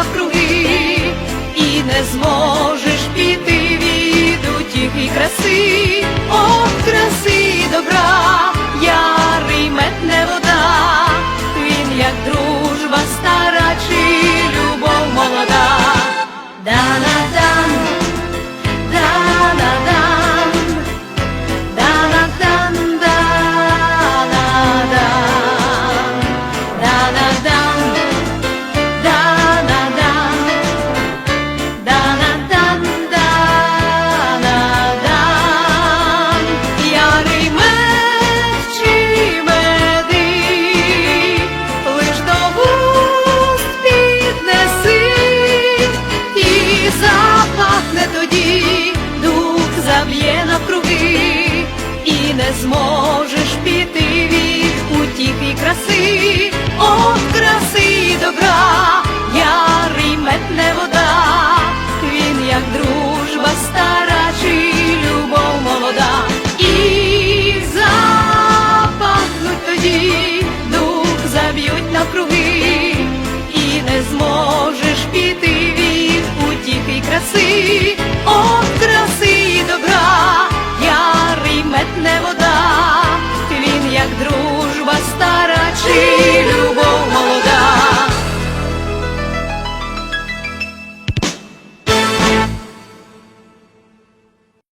навкруги, і не зможеш піти від утіх і краси, о, краси добра. об'є навкруги, і не зможеш піти від путів і краси, О, краси добра, ярий не вода, він як дружба стара чи вода.